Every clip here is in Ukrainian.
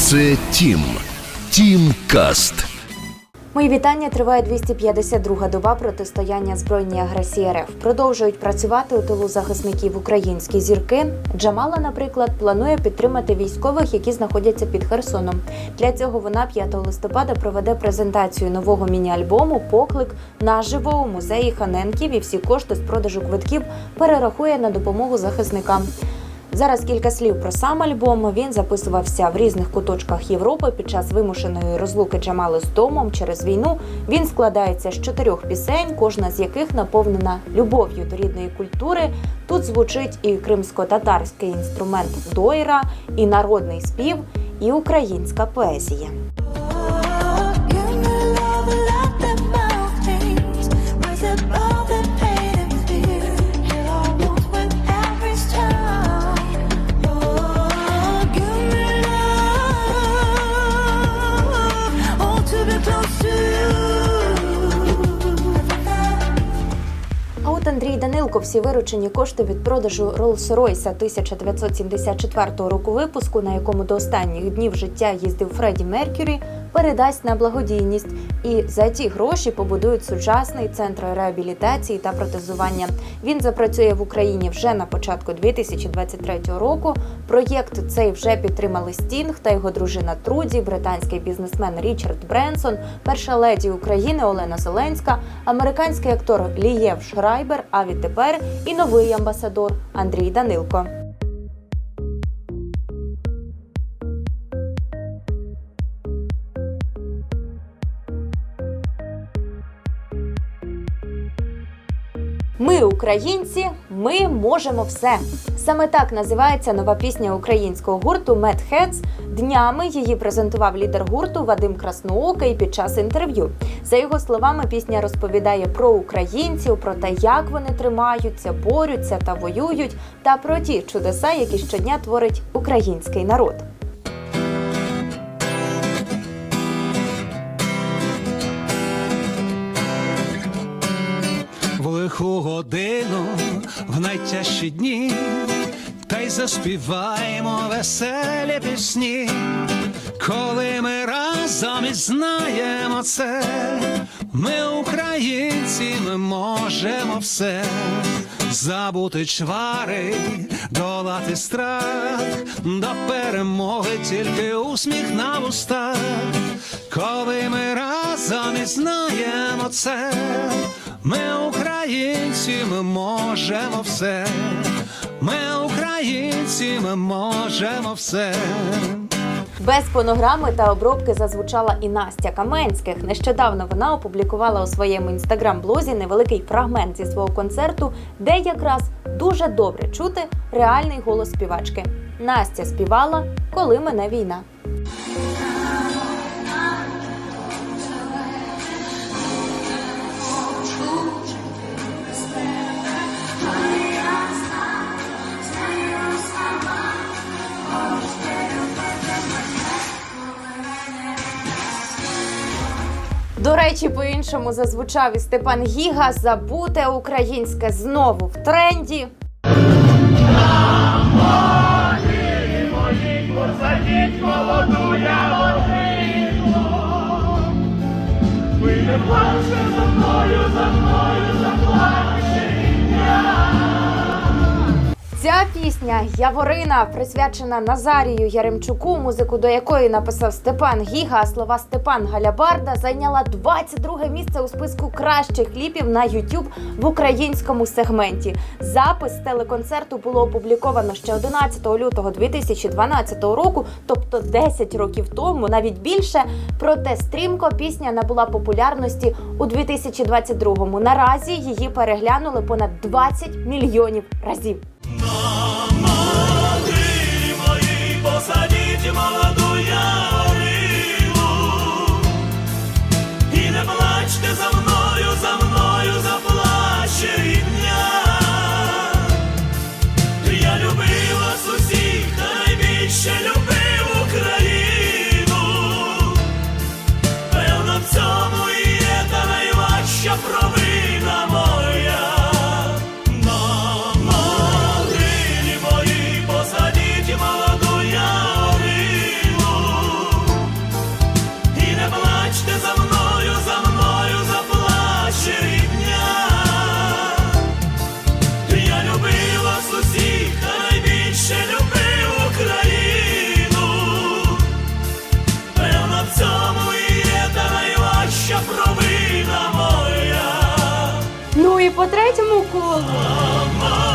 Це Тім. Тім Каст. Мої вітання триває 252-га доба протистояння збройній агресії РФ. Продовжують працювати у тилу захисників українські зірки. Джамала, наприклад, планує підтримати військових, які знаходяться під Херсоном. Для цього вона 5 листопада проведе презентацію нового міні-альбому Поклик наживо у музеї Ханенків і всі кошти з продажу квитків перерахує на допомогу захисникам. Зараз кілька слів про сам альбом. Він записувався в різних куточках Європи під час вимушеної розлуки Джамали з домом через війну. Він складається з чотирьох пісень, кожна з яких наповнена любов'ю до рідної культури. Тут звучить і кримсько-татарський інструмент дойра, і народний спів, і українська поезія. Данилко всі виручені кошти від продажу Rolls-Royce 1974 року випуску, на якому до останніх днів життя їздив Фредді Меркюрі, передасть на благодійність. І за ті гроші побудують сучасний центр реабілітації та протезування. Він запрацює в Україні вже на початку 2023 року. Проєкт цей вже підтримали Стінг та його дружина Труді, британський бізнесмен Річард Бренсон, перша леді України Олена Зеленська, американський актор Лієв Шрайбер. А відтепер і новий амбасадор Андрій Данилко. Ми, українці, ми можемо все. Саме так називається нова пісня українського гурту Heads. Днями її презентував лідер гурту Вадим Красноокий під час інтерв'ю. За його словами, пісня розповідає про українців, про те, як вони тримаються, борються та воюють, та про ті чудеса, які щодня творить український народ. В лиху годину, в найтяжчі дні, та й заспіваємо веселі пісні, коли ми разом і знаємо це, ми українці, ми можемо все. Забути чвари, долати страх, до перемоги тільки усміх на вустах, коли ми разом і знаємо це, ми українці, ми можемо все, ми українці, ми можемо все. Без фонограми та обробки зазвучала і Настя Каменських. Нещодавно вона опублікувала у своєму інстаграм-блозі невеликий фрагмент зі свого концерту, де якраз дуже добре чути реальний голос співачки. Настя співала Коли мене війна. До речі, по-іншому зазвучав і Степан Гіга. Забуте українське знову в тренді. Ця пісня Яворина присвячена Назарію Яремчуку, музику до якої написав Степан Гіга. Слова Степан Галябарда зайняла 22 місце у списку кращих кліпів на YouTube в українському сегменті. Запис телеконцерту було опубліковано ще 11 лютого 2012 року, тобто 10 років тому, навіть більше. Проте стрімко пісня набула популярності у 2022-му. Наразі її переглянули понад 20 мільйонів разів. Могилі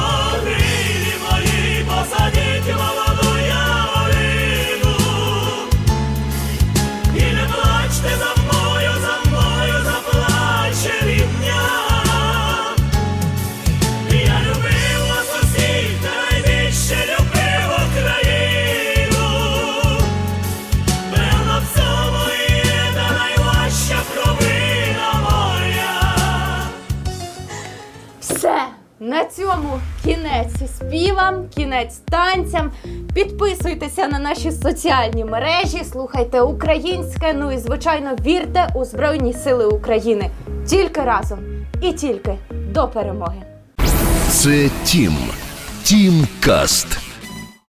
на цьому кінець співам, кінець танцям. Підписуйтеся на наші соціальні мережі, слухайте українське, ну і звичайно вірте у Збройні Сили України. Тільки разом і тільки до перемоги. Це Тім. Тім Каст.